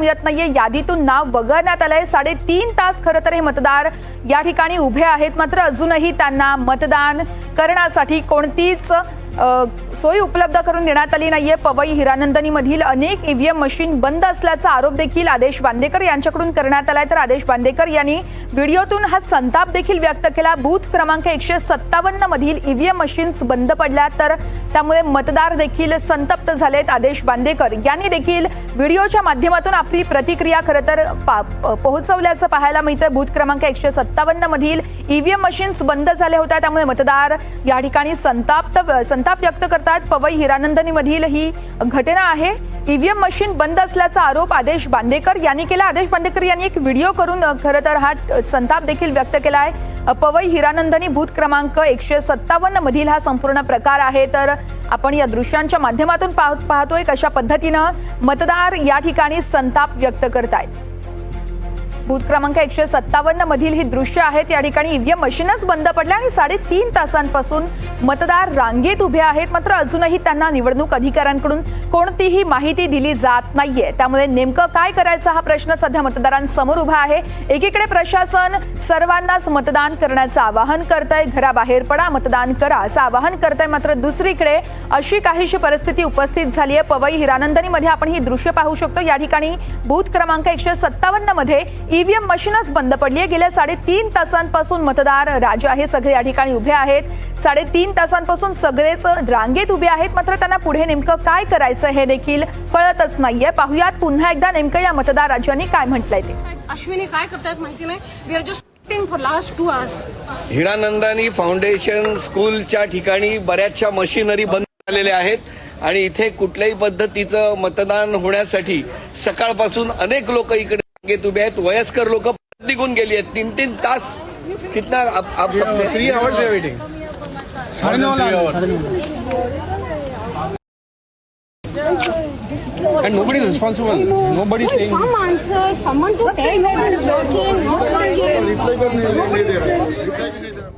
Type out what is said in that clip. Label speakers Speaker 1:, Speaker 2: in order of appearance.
Speaker 1: मिळत नाहीये. यादीतून नाव वगळण्यात आलंय. साडेतीन तास खरं तर हे मतदार या ठिकाणी उभे आहेत. मात्र अजूनही त्यांना मतदान करण्यासाठी कोणतीच सोय उपलब्ध करून देण्यात आली नाहीये. पवई हिरानंदनी मधील अनेक ईव्हीएम मशीन बंद असल्याचा आरोप देखील आदेश बांदेकर यांच्याकडून करण्यात आलाय. तर आदेश बांदेकर यांनी व्हिडिओतून हा संताप देखील व्यक्त केला. बूथ क्रमांक एकशे सत्तावन्न मधील ईव्हीएम मशीन्स बंद पडल्या तर त्यामुळे मतदार देखील संतप्त झालेत आदेश बांदेकर. यांनी देखील व्हिडिओच्या माध्यमातून आपली प्रतिक्रिया खरं तर पा- पोहोचवल्याचं पाहायला मिळतं बूथ क्रमांक एकशे सत्तावन्न मधील ईव्हीएम मशीन्स बंद झाल्या होत्या त्यामुळे मतदार या ठिकाणी संताप्त संताप व्यक्त करतात. पवई हिरानंदनी मधील ही घटना आहे. ईव्हीएम मशीन बंद असल्याचा आरोप आदेश बांदेकर यांनी केला. आदेश बांदेकर यांनी एक व्हिडिओ करून खरं तर हा संताप देखील व्यक्त केला आहे. पवई हिरानंदनी बूथ क्रमांक एकशे सत्तावन्न मधील हा संपूर्ण प्रकार आहे. तर आपण या दृश्यांच्या माध्यमातून पाह- पाहतोय कशा पद्धतीनं मतदार या ठिकाणी संताप व्यक्त करतायत. बूथ क्रमांक एकशे सत्तावन्न मधील ही दृश्य आहेत. या ठिकाणी ईव्हीएम मशीनच बंद पडल्या आणि साडेतीन तासांपासून मतदार रांगेत उभे आहेत. मात्र अजूनही त्यांना निवडणूक अधिकाऱ्यांकडून कोणतीही माहिती दिली जात नाहीये. त्यामुळे नेमकं काय करायचा हा प्रश्न सध्या मतदारांसमोर उभा आहे. एकीकडे प्रशासन सर्वांनाच मतदान करण्याचं आवाहन करतंय. घराबाहेर पडा मतदान करा असं आवाहन करतंय. मात्र दुसरीकडे अशी काहीशी परिस्थिती उपस्थित झाली आहे. पवई हिरानंदनीमध्ये आपण ही दृश्य पाहू शकतो. या ठिकाणी बूथ क्रमांक एकशे सत्तावन्नमध्ये ईव्हीएम मशीनच बंद पडली आहे गेल्या साडेतीन तासांपासून मतदार राजे आहे सगळे या ठिकाणी उभे आहेत. साडेतीन तासांपासून सगळेच रांगेत उभे आहेत. मात्र त्यांना पुढे नेमकं काय करायचं हे देखील कळतच नाहीये. पाहुयात पुन्हा एकदा नेमकं या मतदार राजांनी काय म्हटलंय ते.
Speaker 2: अश्विनी काय करतायत माहिती नाही. We are just for last two hours
Speaker 3: Hiranandani foundation स्कूलच्या ठिकाणी बऱ्याचशा मशिनरी बंद झालेल्या आहेत. आणि इथे कुठल्याही पद्धतीचं मतदान होण्यासाठी सकाळपासून अनेक लोक इकडे रांगेत उभे आहेत वयस्कर लोक निघून गेली आहेत तीन तीन तास कितना आप, आप
Speaker 4: And nobody is responsible. Nobody is saying.
Speaker 2: Some answer, someone to tell that is working, Nobody working.